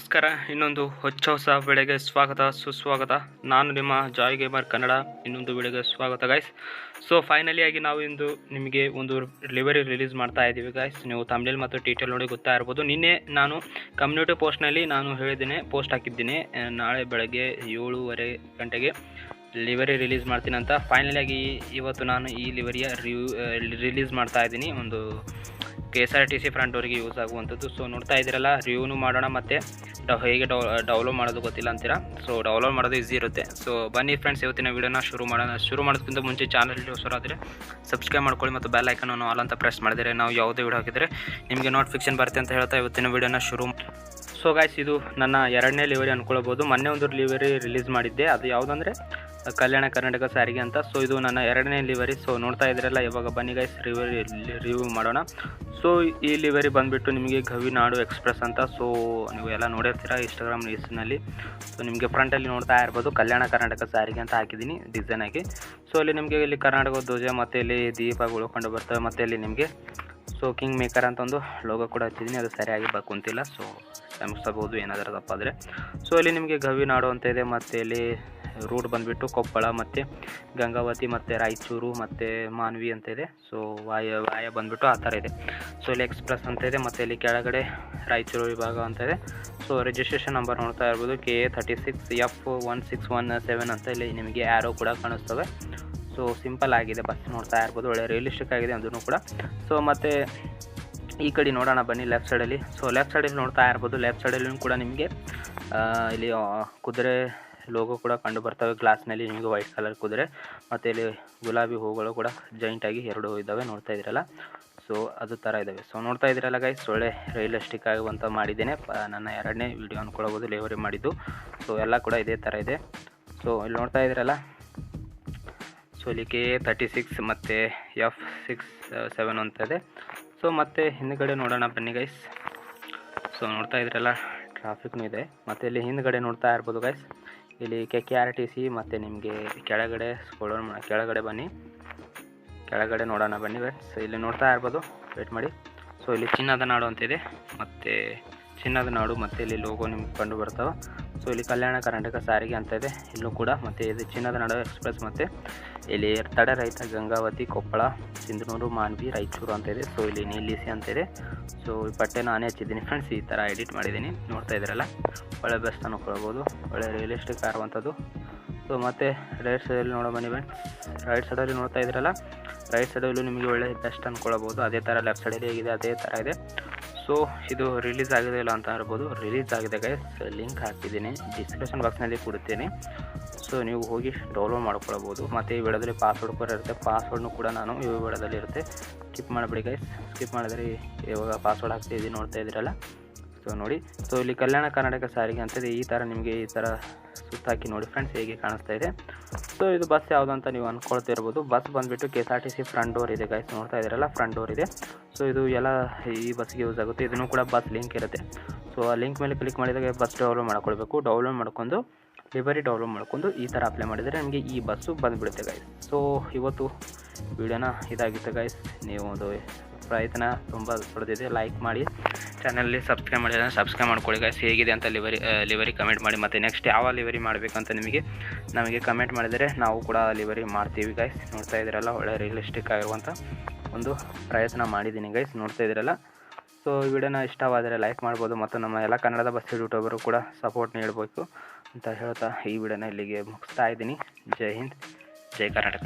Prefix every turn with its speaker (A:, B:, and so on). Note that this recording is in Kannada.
A: ನಮಸ್ಕಾರ. ಇನ್ನೊಂದು ಹೊಚ್ಚ ಹೊಸ ಬೆಳೆಗೆ ಸ್ವಾಗತ, ಸುಸ್ವಾಗತ. ನಾನು ನಿಮ್ಮ ಜಾಯ್ ಗೇಮರ್ ಕನ್ನಡ. ಇನ್ನೊಂದು ಬೆಳೆಗೆ ಸ್ವಾಗತ ಗಾಯ್ಸ್ ಸೊ ಆಗಿ ನಾವು ಇಂದು ನಿಮಗೆ ಒಂದು ಲಿವರಿ ರಿಲೀಸ್ ಮಾಡ್ತಾ ಇದ್ದೀವಿ ಗಾಯ್ಸ್ ನೀವು ತಮಿಳ್ ಮತ್ತು ಟೀಟೇಲ್ ನೋಡಿ ಗೊತ್ತಾ ಇರ್ಬೋದು. ನಿನ್ನೆ ನಾನು ಕಮ್ಯುನಿಟಿ ಪೋಸ್ಟ್ನಲ್ಲಿ ನಾನು ಹೇಳಿದ್ದೇನೆ ಪೋಸ್ಟ್ ಹಾಕಿದ್ದೀನಿ. ನಾಳೆ ಬೆಳಗ್ಗೆ ಏಳುವರೆ ಗಂಟೆಗೆ ಲಿವರಿ ರಿಲೀಸ್ ಮಾಡ್ತೀನಿ ಅಂತ. ಫೈನಲಿ ಆಗಿ ಇವತ್ತು ನಾನು ಈ ಲಿವರಿಯ ರಿವ್ಯೂ ರಿಲೀಸ್ ಮಾಡ್ತಾ ಇದ್ದೀನಿ. ಒಂದು K S R T C front ಅವರಿಗೆ ಯೂಸ್ ಆಗುವಂಥದ್ದು. ಸೊ ನೋಡ್ತಾ ಇದ್ದೀರಲ್ಲ ರಿವ್ಯೂನು ಮಾಡೋಣ ಮತ್ತು ಡೌ, ಹೇಗೆ ಡೌ ಡೌನ್ಲೋಡ್ ಮಾಡೋದು ಗೊತ್ತಿಲ್ಲ ಅಂತೀರಾ? ಸೊ ಡೌನ್ಲೋಡ್ ಮಾಡೋದು ಈಸಿ ಇರುತ್ತೆ. ಸೊ ಬನ್ನಿ ಫ್ರೆಂಡ್ಸ್ ಇವತ್ತಿನ ವೀಡಿಯೋನ ಶುರು ಮಾಡೋಣ. ಶುರು ಮಾಡೋದಕ್ಕಿಂತ ಮುಂಚೆ ಚಾನಲ್ ಹೊಸರಾದರೆ ಸಬ್ಸ್ಕ್ರೈಬ್ ಮಾಡ್ಕೊಳ್ಳಿ ಮತ್ತು ಬೆಲ್ ಐಕನನ್ನು ಆಲ್ ಅಂತ ಪ್ರೆಸ್ ಮಾಡಿದರೆ ನಾವು ಯಾವುದೇ ವೀಡಿಯೋ ಹಾಕಿದರೆ ನಿಮಗೆ ನೋಟಿಫಿಕೇಶನ್ ಬರುತ್ತೆ ಅಂತ ಹೇಳ್ತಾ ಇವತ್ತಿನ ವೀಡಿಯೋನ ಶುರು. ಸೊ ಗಾಯ್ಸ್ ಇದು ನನ್ನ ಎರಡನೇ ಲಿವರಿ ಅನ್ಕೊಳ್ಬೋದು. ಮೊನ್ನೆ ಒಂದು ಲಿವರಿ ರಿಲೀಸ್ ಮಾಡಿದ್ದೆ. ಅದು ಯಾವುದಂದರೆ ಕಲ್ಯಾಣ ಕರ್ನಾಟಕ ಸಾರಿಗೆ ಅಂತ. ಸೊ ಇದು ನನ್ನ ಎರಡನೇ ಲಿವರಿ ಸೊ ನೋಡ್ತಾ ಇದ್ದೀರಲ್ಲ, ಇವಾಗ ಬನ್ನಿ ಗೈಸ್ ರಿವರಿ ರಿವ್ಯೂ ಮಾಡೋಣ. ಸೊ ಈ ಲಿವರಿ ಬಂದುಬಿಟ್ಟು ನಿಮಗೆ ಗವಿನಾಡು ಎಕ್ಸ್ಪ್ರೆಸ್ ಅಂತ. ಸೊ ನೀವು ಎಲ್ಲ ನೋಡಿರ್ತೀರ ಇನ್ಸ್ಟಾಗ್ರಾಮ್ ರೀಲ್ಸ್ನಲ್ಲಿ ಸೊ ನಿಮಗೆ ಫ್ರಂಟಲ್ಲಿ ನೋಡ್ತಾ ಇರ್ಬೋದು ಕಲ್ಯಾಣ ಕರ್ನಾಟಕ ಸಾರಿಗೆ ಅಂತ ಹಾಕಿದ್ದೀನಿ ಡಿಸೈನ್ ಆಗಿ. ಸೊ ಇಲ್ಲಿ ನಿಮಗೆ ಇಲ್ಲಿ ಕರ್ನಾಟಕ ಧ್ವಜ, ಮತ್ತು ಇಲ್ಲಿ ದೀಪಗಳು ಕಂಡು ಬರ್ತವೆ, ಮತ್ತು ಇಲ್ಲಿ ನಿಮಗೆ ಸೊ ಕಿಂಗ್ ಮೇಕರ್ ಅಂತ ಒಂದು ಲೋಗೋ ಕೂಡ ಹಚ್ಚಿದ್ದೀನಿ. ಅದು ಸರಿಯಾಗಿ ಬ ಕುಂತಿಲ್ಲ. ಸೊ ಕ್ಷಮಿಸಬಹುದು ಏನಾದರೂ ತಪ್ಪಾದರೆ. ಸೊ ಇಲ್ಲಿ ನಿಮಗೆ ಗವಿನಾಡು ಅಂತ ಇದೆ, ಮತ್ತು ಇಲ್ಲಿ ರೂಟ್ ಬಂದುಬಿಟ್ಟು ಕೊಪ್ಪಳ ಮತ್ತು ಗಂಗಾವತಿ ಮತ್ತು ರಾಯಚೂರು ಮತ್ತು ಮಾನ್ವಿ ಅಂತ ಇದೆ. ಸೊ ವಾಯ ವಾಯ ಬಂದುಬಿಟ್ಟು ಆ ಥರ ಇದೆ. ಸೊ ಇಲ್ಲಿ ಎಕ್ಸ್ಪ್ರೆಸ್ ಅಂತ ಇದೆ ಮತ್ತು ಇಲ್ಲಿ ಕೆಳಗಡೆ ರಾಯಚೂರು ವಿಭಾಗ ಅಂತ ಇದೆ. ಸೊ ರಿಜಿಸ್ಟ್ರೇಷನ್ ನಂಬರ್ ನೋಡ್ತಾ ಇರ್ಬೋದು K A thirty six F one six one seven ಅಂತ ಇಲ್ಲಿ ನಿಮಗೆ ಆ್ಯರೋ ಕೂಡ ಕಾಣಿಸ್ತವೆ. ಸೊ ಸಿಂಪಲ್ ಆಗಿದೆ ಬಸ್ ನೋಡ್ತಾ ಇರ್ಬೋದು, ಒಳ್ಳೆ ರಿಯಲಿಸ್ಟಿಕ್ ಆಗಿದೆ ಅದನ್ನು ಕೂಡ. ಸೊ ಮತ್ತು ಈ ಕಡೆ ನೋಡೋಣ, ಬನ್ನಿ ಲೆಫ್ಟ್ ಸೈಡಲ್ಲಿ ಸೊ ಲೆಫ್ಟ್ ಸೈಡಲ್ಲಿ ನೋಡ್ತಾ ಇರ್ಬೋದು ಲೆಫ್ಟ್ ಸೈಡಲ್ಲಿ ಕೂಡ ನಿಮಗೆ ಇಲ್ಲಿ ಕುದುರೆ ಲೋಗೋ ಕೂಡ ಕಂಡು ಬರ್ತವೆ. ಗ್ಲಾಸ್ನಲ್ಲಿ ನಿಮಗೆ ವೈಟ್ ಕಲರ್ ಕುದುರೆ. ಮತ್ತು ಇಲ್ಲಿ ಗುಲಾಬಿ ಹೂಗಳು ಕೂಡ ಜಾಯಿಂಟಾಗಿ ಎರಡು ಇದ್ದಾವೆ ನೋಡ್ತಾ ಇದ್ದೀರಲ್ಲ. ಸೊ ಅದು ಥರ ಇದ್ದಾವೆ ಸೊ ನೋಡ್ತಾ ಇದ್ದೀರಲ್ಲ ಗೈಸ್ ಒಳ್ಳೆ ಸ್ಟಿಕ್ ಆಗುವಂಥ ಮಾಡಿದ್ದೇನೆ. ನನ್ನ ಎರಡನೇ ವಿಡಿಯೋ ಅಂದ್ಕೊಳ್ಬೋದು ಡೆಲಿವರಿ ಮಾಡಿದ್ದು. ಸೊ ಎಲ್ಲ ಕೂಡ ಇದೇ ಥರ ಇದೆ. ಸೊ ಇಲ್ಲಿ ನೋಡ್ತಾ ಇದ್ದೀರಲ್ಲ. ಸೊ ಇಲ್ಲಿ ಕೆ ಎ ತರ್ಟಿ ಸಿಕ್ಸ್ ಮತ್ತು ಎಫ್ ಸಿಕ್ಸ್ ಸೆವೆನ್ ಅಂತ ಇದೆ. ಸೊ ಮತ್ತೆ ಹಿಂದ್ಗಡೆ ನೋಡೋಣ ಬನ್ನಿ ಗೈಸ್ ಸೊ ನೋಡ್ತಾ ಇದ್ರಲ್ಲ ಟ್ರಾಫಿಕ್ನು ಇದೆ. ಮತ್ತು ಇಲ್ಲಿ ಹಿಂದ್ಗಡೆ ನೋಡ್ತಾ ಇರ್ಬೋದು ಗೈಸ್ ಇಲ್ಲಿ K K R T C ಮತ್ತು ನಿಮಗೆ ಕೆಳಗಡೆ ಸ್ಕ್ರೋಲ್ ಕೆಳಗಡೆ ಬನ್ನಿ. ಕೆಳಗಡೆ ನೋಡೋಣ ಬನ್ನಿ ಗೈಸ್ ಇಲ್ಲಿ ನೋಡ್ತಾ ಇರ್ಬೋದು. ವೇಟ್ ಮಾಡಿ. ಸೊ ಇಲ್ಲಿ ಚಿನ್ನದ ನಾಡು ಅಂತಿದೆ ಮತ್ತು ಚಿನ್ನದ ನಾಡು ಮತ್ತು ಇಲ್ಲಿ ಲೋಗೋ ನಿಮ್ಗೆ ಕಂಡು ಬರ್ತಾವೆ. ಸೊ ಇಲ್ಲಿ ಕಲ್ಯಾಣ ಕರ್ನಾಟಕ ಸಾರಿಗೆ ಅಂತ ಇದೆ. ಇಲ್ಲೂ ಕೂಡ ಮತ್ತು ಇದು ಚಿನ್ನದ ನಾಡು ಎಕ್ಸ್ಪ್ರೆಸ್ ಮತ್ತು ಇಲ್ಲಿ ತಡೆ ರೈತ ಗಂಗಾವತಿ, ಕೊಪ್ಪಳ, ಸಿಂಧನೂರು, ಮಾನ್ವಿ, ರಾಯಚೂರು ಅಂತ ಇದೆ ಸೊ ಇಲ್ಲಿ ನಿಲ್ಲಿಸಿ ಅಂತ ಇದೆ ಸೊ ಈ ಪಟ್ಟೆ ನಾನೇ ಹಚ್ಚಿದ್ದೀನಿ ಫ್ರೆಂಡ್ಸ್ ಈ ಥರ ಎಡಿಟ್ ಮಾಡಿದ್ದೀನಿ. ನೋಡ್ತಾ ಇದ್ದೀರಲ್ಲ? ಒಳ್ಳೆ ಬೆಸ್ಟ್ ಅನ್ಕೊಳ್ಬೋದು ಒಳ್ಳೆ ರಿಯಲಿಸ್ಟಿಕ್ ಆಗುವಂಥದ್ದು ಸೊ ಮತ್ತು ರೈಟ್ ಸೈಡಲ್ಲಿ ನೋಡೋ ಬನ್ನಿ ಫ್ರೆಂಡ್ಸ್ ರೈಟ್ ಸೈಡಲ್ಲಿ ನೋಡ್ತಾ ಇದ್ರಲ್ಲ ರೈಟ್ ಸೈಡಲ್ಲೂ ನಿಮಗೆ ಒಳ್ಳೆ ಬೆಸ್ಟ್ ಅಂದ್ಕೊಳ್ಬೋದು ಅದೇ ಥರ ಲೆಫ್ಟ್ ಸೈಡಲ್ಲಿ ಹೇಗಿದೆ ಅದೇ ಥರ ಇದೆ. ಸೊ ಇದು ರಿಲೀಸ್ ಆಗಿದೆ ಇಲ್ಲ ಅಂತ ಇರ್ಬೋದು ರಿಲೀಸ್ ಆಗಿದೆ ಗೈಸ್ ಲಿಂಕ್ ಹಾಕಿದ್ದೀನಿ. ಡಿಸ್ಕ್ರಿಪ್ಷನ್ ಬಾಕ್ಸ್ನಲ್ಲಿ ಕೊಡುತ್ತೇನೆ. ಸೊ ನೀವು ಹೋಗಿ ಡೌನ್ಲೋಡ್ ಮಾಡ್ಕೊಳ್ಬೋದು. ಮತ್ತು ಈ ವಿಡಿಯೋದಲ್ಲಿ ಪಾಸ್ವರ್ಡ್ ಕೂಡ ಇರುತ್ತೆ. ಪಾಸ್ವರ್ಡ್ನು ಕೂಡ ನಾನು ಈ ವಿಡಿಯೋದಲ್ಲಿ ಇರುತ್ತೆ. ಸ್ಕಿಪ್ ಮಾಡಿಬಿಡಿ ಗೈಸ್ ಸ್ಕಿಪ್ ಮಾಡಿದ್ರೆ ಇವಾಗ ಪಾಸ್ವರ್ಡ್ ಹಾಕ್ತಾ ಇದ್ದೀನಿ ನೋಡ್ತಾ ಇದ್ದೀರಲ್ಲ? ಸೊ ನೋಡಿ. ಸೊ ಇಲ್ಲಿ ಕಲ್ಯಾಣ ಕರ್ನಾಟಕ ಸಾರಿಗೆ ಅಂತದೆ ಈ ಥರ ನಿಮಗೆ ಈ ಥರ ಸುತ್ತಾಕಿ ನೋಡಿ ಫ್ರೆಂಡ್ಸ್ ಹೇಗೆ ಕಾಣಿಸ್ತಾ ಇದೆ. ಸೊ ಇದು ಬಸ್ ಯಾವುದು ಅಂತ ನೀವು ಅಂದ್ಕೊಳ್ತಾ ಇರ್ಬೋದು. ಬಸ್ ಬಂದುಬಿಟ್ಟು K S R T C front door ಇದೆ ಗೈಸ್ ನೋಡ್ತಾ ಇದ್ದೀರಲ್ಲ? ಫ್ರಂಟ್ ಡೋರ್ ಇದೆ. ಸೊ ಇದು ಎಲ್ಲ ಈ ಬಸ್ಗೆ ಯೂಸ್ ಆಗುತ್ತೆ. ಇದನ್ನು ಕೂಡ ಬಸ್ ಲಿಂಕ್ ಇರುತ್ತೆ. ಸೊ ಆ ಲಿಂಕ್ ಮೇಲೆ ಕ್ಲಿಕ್ ಮಾಡಿದಾಗ ಬಸ್ ಡೌನ್ಲೋಡ್ ಮಾಡ್ಕೊಳ್ಬೇಕು. ಡೌನ್ಲೋಡ್ ಮಾಡ್ಕೊಂಡು ಲಿವರಿ ಡೌನ್ಲೋಡ್ ಮಾಡ್ಕೊಂಡು ಈ ಥರ ಅಪ್ಲೈ ಮಾಡಿದರೆ ನನಗೆ ಈ ಬಸ್ಸು ಬಂದುಬಿಡುತ್ತೆ ಗೈಸ್ ಸೊ ಇವತ್ತು ವಿಡಿಯೋನ ಇದಾಗಿತ್ತು ಗೈಸ್ ನೀವು ಒಂದು ಪ್ರಯತ್ನ ತುಂಬ ಪಡೆದಿದೆ ಲೈಕ್ ಮಾಡಿ. ಚಾನಲಲ್ಲಿ ಸಬ್ಸ್ಕ್ರೈಬ್ ಮಾಡಿದ್ರೆ ಸಬ್ಸ್ಕ್ರೈಬ್ ಮಾಡ್ಕೊಳ್ಳಿ ಗೈಸ್ ಹೇಗಿದೆ ಅಂತ ಲಿವರಿ ಲಿವರಿ ಕಮೆಂಟ್ ಮಾಡಿ. ಮತ್ತು ನೆಕ್ಸ್ಟ್ ಯಾವ ಲಿವರಿ ಮಾಡಬೇಕಂತ ನಿಮಗೆ, ನಮಗೆ ಕಮೆಂಟ್ ಮಾಡಿದರೆ ನಾವು ಕೂಡ ಲಿವರಿ ಮಾಡ್ತೀವಿ ಗೈಸ್ ನೋಡ್ತಾ ಇದ್ದೀರಲ್ಲ, ಒಳ್ಳೆ ರಿಯಲಿಸ್ಟಿಕ್ ಆಗಿರುವಂಥ ಒಂದು ಪ್ರಯತ್ನ ಮಾಡಿದ್ದೀನಿ ಗೈಸ್ ನೋಡ್ತಾ ಇದ್ದೀರಲ್ಲ? ಸೊ ಈ ವಿಡಿಯೋನ ಇಷ್ಟವಾದರೆ ಲೈಕ್ ಮಾಡ್ಬೋದು. ಮತ್ತು ನಮ್ಮ ಎಲ್ಲ ಕನ್ನಡದ ಬಸ್ ಯೂಟ್ಯೂಬರು ಕೂಡ ಸಪೋರ್ಟ್ ನೀಡಬೇಕು. ಅಂತ ಹೇಳ್ತಾ ಈ ವಿಡಿಯೋನ ಇಲ್ಲಿಗೆ ಮುಗಿಸ್ತಾ ಇದ್ದೀನಿ. ಜೈ ಹಿಂದ್ ಜೈ ಕರ್ನಾಟಕ.